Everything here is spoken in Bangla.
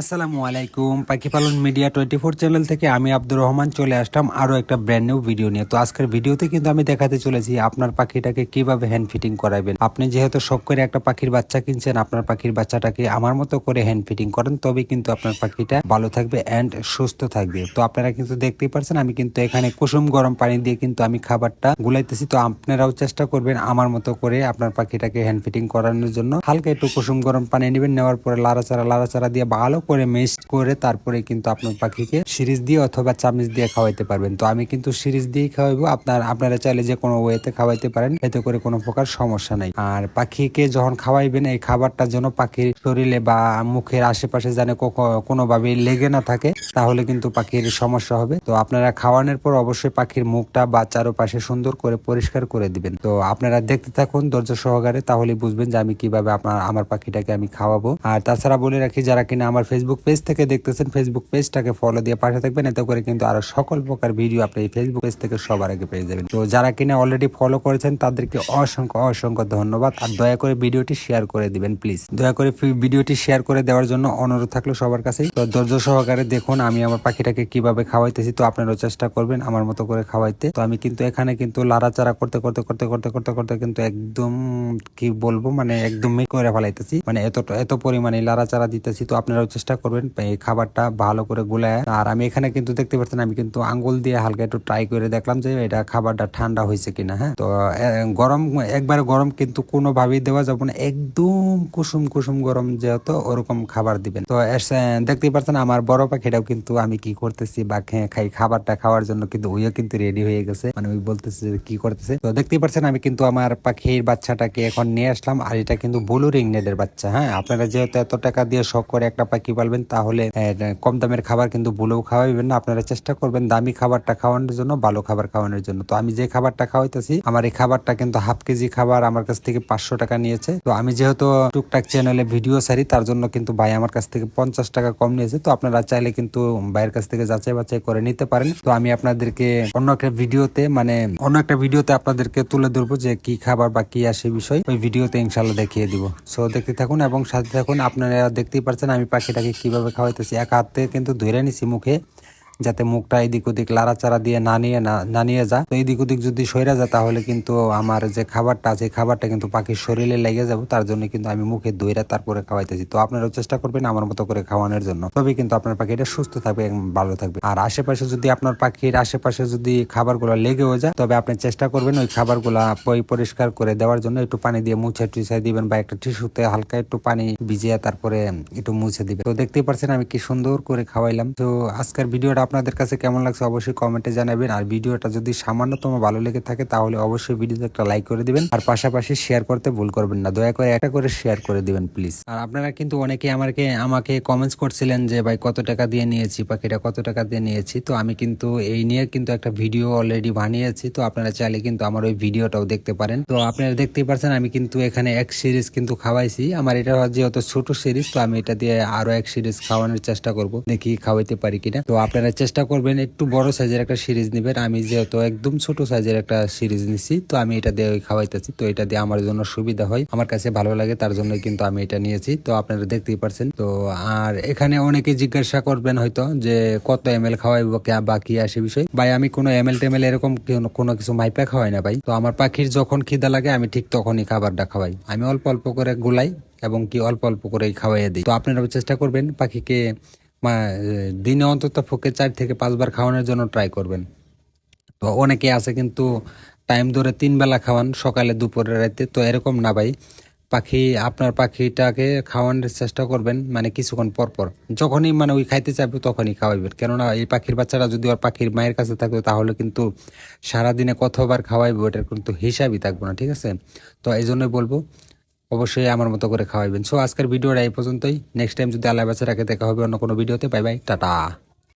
আসসালামু আলাইকুম। পাখি পালন মিডিয়া টোয়েন্টি ফোর চ্যানেল থেকে আমি আব্দুর রহমান চলে আসলাম আরও একটা ব্র্যান্ড নিউ ভিডিও নিয়ে। তো আজকের ভিডিওতে কিন্তু আমি দেখাতে চলেছি আপনার পাখিটাকে কীভাবে হ্যান্ড ফিটিং করাবেন। আপনি যেহেতু শখ করে একটা পাখির বাচ্চা কিনছেন, আপনার পাখির বাচ্চাটাকে আমার মতো করে হ্যান্ড ফিটিং করেন তবে কিন্তু আপনার পাখিটা ভালো থাকবে অ্যান্ড সুস্থ থাকবে। তো আপনারা কিন্তু দেখতেই পারছেন, আমি কিন্তু এখানে কুসুম গরম পানি দিয়ে কিন্তু আমি খাবারটা গুলাইতেছি। তো আপনারাও চেষ্টা করবেন আমার মতো করে আপনার পাখিটাকে হ্যান্ড ফিটিং করানোর জন্য। হালকা একটু কুসুম গরম পানি নেবেন, নেওয়ার পরে লাড়াচাড়া লাড়াচাড়া দিয়ে ভালো করে মিক্সড করে তারপরে কিন্তু আপনার পাখিকে সিরিজ দিয়ে অথবা চামিচ দিয়ে খাওয়াইতে পারবেন। তো আমি কিন্তু সিরিজ দিয়ে খাওয়াইবো। আপনার, আপনারা চাইলে যে কোনো ওয়েতে খাওয়াইতে পারেন। এতে করে কোনো প্রকার সমস্যা নাই। আর পাখিকে যখন খাওয়াইবেন, এই খাবারটা যেন পাখির শরীরে বা মুখের আশেপাশে যেন কোনোভাবে কোনোভাবেই লেগে না থাকে। তাহলে কিন্তু পাখির সমস্যা হবে। তো আপনারা খাওয়ানোর পর অবশ্যই পাখির মুখটা বা চারপাশে সুন্দর করে পরিষ্কার করে দিবেন। তো আপনারা দেখতে থাকুন ধৈর্য সহকারে তাহলে বুঝবেন যে আমি কীভাবে আপনার, আমার পাখিটাকে আমি খাওয়াবো। আর তাছাড়া বলে রাখি, যারা কিনা আমার ফেসবুক পেজ থেকে দেখতেছেন ফেসবুক পেজটাকে ফলো দিয়ে পাশে থাকবেন। এতে করে কিন্তু আরও সকল প্রকার ভিডিও আপনি এই ফেসবুক পেজ থেকে সবার আগে পেয়ে যাবেন। তো যারা কিনা অলরেডি ফলো করেছেন, তাদেরকে অসংখ্য অসংখ্য ধন্যবাদ। আর দয়া করে ভিডিওটি শেয়ার করে দিবেন প্লিজ দয়া করে ভিডিওটি শেয়ার করে দেওয়ার জন্য অনুরোধ থাকল সবার কাছেই। তো ধৈর্য সহকারে দেখুন আমি আমার পাখিটাকে কীভাবে খাওয়াইতেছি তো আপনারাও চেষ্টা করবেন আমার মতো করে খাওয়াইতে। তো আমি কিন্তু এখানে কিন্তু লাড়াচাড়া করতে করতে করতে করতে করতে করতে কিন্তু একদম কি বলব মানে একদম করে ফেলাইতেছি। মানে এত এত পরিমাণে লাড়াচাড়া দিতেছি তো আপনারাও চেষ্টা করবেন এই খাবারটা ভালো করে গুলায় আর আমি এখানে কিন্তু দেখতে পাচ্ছেন, আমি কিন্তু আঙ্গুল দিয়ে হালকা একটু ট্রাই করে দেখলাম যে এটা খাবারটা ঠান্ডা হয়েছে কিনা হ্যাঁ। তো গরম, একবারে গরম কিন্তু কোনোভাবেই দেওয়া যাবে না, একদম কুসুম কুসুম গরম যেহেতু ওরকম খাবার দিবেন। তো দেখতে পাচ্ছেন, আমার বড় পাখিটাও কিন্তু আমি কি করতেছি বা খাই খাবারটা খাওয়ার জন্য কিন্তু ওইও কিন্তু রেডি হয়ে গেছে। মানে ওই বলতেছে যে কি করতেছে। তো দেখতেই পাচ্ছেন আমি কিন্তু আমার পাখির বাচ্চাটাকে এখন নিয়ে আসলাম। আর এটা কিন্তু ব্লু রিংনেটের বাচ্চা হ্যাঁ? আপনারা যেহেতু এত টাকা দিয়ে শখ করে একটা পাখি পালবেন, তাহলে কম দামের খাবার কিন্তু বুলেও খাওয়াইবেন না। আপনারা চেষ্টা করবেন দামি খাবারটা খাওয়ানোর জন্য, ভালো খাবার খাওয়ানোর জন্য। তো আমি যে খাবারটা খাওয়াইতেছি, আমার এই খাবারটা কিন্তু হাফ কেজি খাবার আমার কাছ থেকে পাঁচশো টাকা নিয়েছে। তো আমি যেহেতু টুকটাক চ্যানেলে ভিডিও সারি তার জন্য কিন্তু ভাই আমার কাছ থেকে পঞ্চাশ টাকা কম নিয়েছে। তো আপনারা চাইলে কিন্তু ভাইয়ের কাছ থেকে যাচাই বাছাই করে নিতে পারেন। তো আমি আপনাদেরকে অন্য একটা ভিডিওতে মানে অন্য একটা ভিডিওতে আপনাদেরকে তুলে ধরবো যে কি খাবার বা কি আসে বিষয়। ওই ভিডিওতে ইনশাল্লাহ দেখিয়ে দিব। সো দেখতে থাকুন এবং সাথে থাকুন। আপনারা দেখতেই পারছেন আমি পাখিটাকে কীভাবে খাওয়াইতেছি। এক হাতে কিন্তু ধরে নিছি মুখে। যাতে মুখটা এদিক ওদিক লাড়াচাড়া দিয়ে না নিয়ে না নিয়ে যা তো এদিক ওদিক যদি সইরা যায়, তাহলে কিন্তু আমার যে খাবারটা আছে খাবারটা কিন্তু পাখির শরীরে লেগে যাবে। তার জন্য কিন্তু আমি মুখে দইরা তারপরে খাওয়াইতেছি। তো আপনারাও চেষ্টা করবেন আমার মতো করে খাওয়ানোর জন্য। তবে কিন্তু আপনার পাখিটা সুস্থ থাকবে, এবং ভালো থাকবে। আর আশেপাশে যদি আপনার পাখির আশেপাশে যদি খাবারগুলো লেগেও যায়, তবে আপনি চেষ্টা করবেন ওই খাবারগুলা পরিষ্কার করে দেওয়ার জন্য। একটু পানি দিয়ে মুছে টুছে দিবেন বা একটা টিস্যুতে হালকা একটু পানি ভিজিয়ে তারপরে একটু মুছে দিবেন। তো দেখতেই পারছেন আমি কি সুন্দর করে খাওয়াইলাম। তো আজকের ভিডিওটা আপনাদের কাছে কেমন লাগছে অবশ্যই কমেন্টে জানাবেন। আর ভিডিওটা যদি সামান্যতম ভালো লেগে থাকে, তাহলে অবশ্যই ভিডিওতে একটা লাইক করে দিবেন। আর পাশাপাশি শেয়ার করতে ভুল করবেন না। দয়া করে একটা করে শেয়ার করে দিবেন প্লিজ আর আপনারা কিন্তু অনেকে আমাকে আমাকে কমেন্টস করছিলেন যে, ভাই, কত টাকা দিয়ে নিয়েছি, পাখিটা কত টাকা দিয়ে নিয়েছি? তো আমি কিন্তু এই নিয়ে কিন্তু একটা ভিডিও অলরেডি বানিয়েছি। তো আপনারা চাইলে কিন্তু আমার ওই ভিডিওটাও দেখতে পারেন। তো আপনারা দেখতেই পারছেন, আমি কিন্তু এখানে এক সিরিজ কিন্তু খাওয়াইছি। আমার এটা যেহেতু ছোট সিরিজ তো আমি এটা দিয়ে আরও এক সিরিজ খাওয়ানোর চেষ্টা করব। দেখি খাওয়াইতে পারি কিনা। তো আপনারা চেষ্টা করবেন একটু বড় সাইজের একটা সিরিজ নেবেন। আমি যেহেতু একদম ছোট সাইজের একটা সিরিজ নিছি, তো আমি এটা দিয়ে খাওয়াইতেছি। তো এটা দিয়ে আমার জন্য সুবিধা হয়। আমার কাছে ভালো লাগে, তার জন্য কিন্তু আমি এটা নিয়েছি। তো আপনারা দেখতেই পারছেন। তো আর এখানে অনেকে জিজ্ঞাসা করবেন হয়তো যে, কত এম এল খাওয়াইবো বা কি আসে বিষয়। ভাই, আমি কোনো এম এল টেমেল এরকম কোনো- কিছু মাইপা খাওয়াই না ভাই। তো আমার পাখির যখন খিদা লাগে, আমি ঠিক তখনই খাবারটা খাওয়াই। আমি অল্প অল্প করে গুলাই এবং কি অল্প অল্প করে খাওয়াইয়া দিই। তো আপনারা চেষ্টা করবেন পাখিকে দিনে অন্তত ফোকে চার থেকে পাঁচবার খাওয়ানোর জন্য ট্রাই করবেন। তো অনেকে আছে কিন্তু টাইম ধরে তিন বেলা খাওয়ান, সকালে, দুপুরে, রাতে। তো এরকম না ভাই। পাখি, আপনার পাখিটাকে খাওয়ানোর চেষ্টা করবেন মানে কিছুক্ষণ পর পর। যখনই মানে ওই খাইতে চাইবে তখনই খাওয়াইবেন। কেননা এই পাখির বাচ্চারা যদি ওর পাখির মায়ের কাছে থাকবে তাহলে কিন্তু সারাদিনে কতবার খাওয়াইবে ওটার কিন্তু হিসাবই থাকবে না, ঠিক আছে? তো এই জন্যই বলব অবশ্যই আমার মতো করে খাওয়াইবেন। সো আজকের ভিডিওটা এই পর্যন্তই। নেক্সট টাইম যদি আল্লাহ বাচ্চা রাখে দেখা হবে অন্য কোনো ভিডিওতে। Bye bye tata.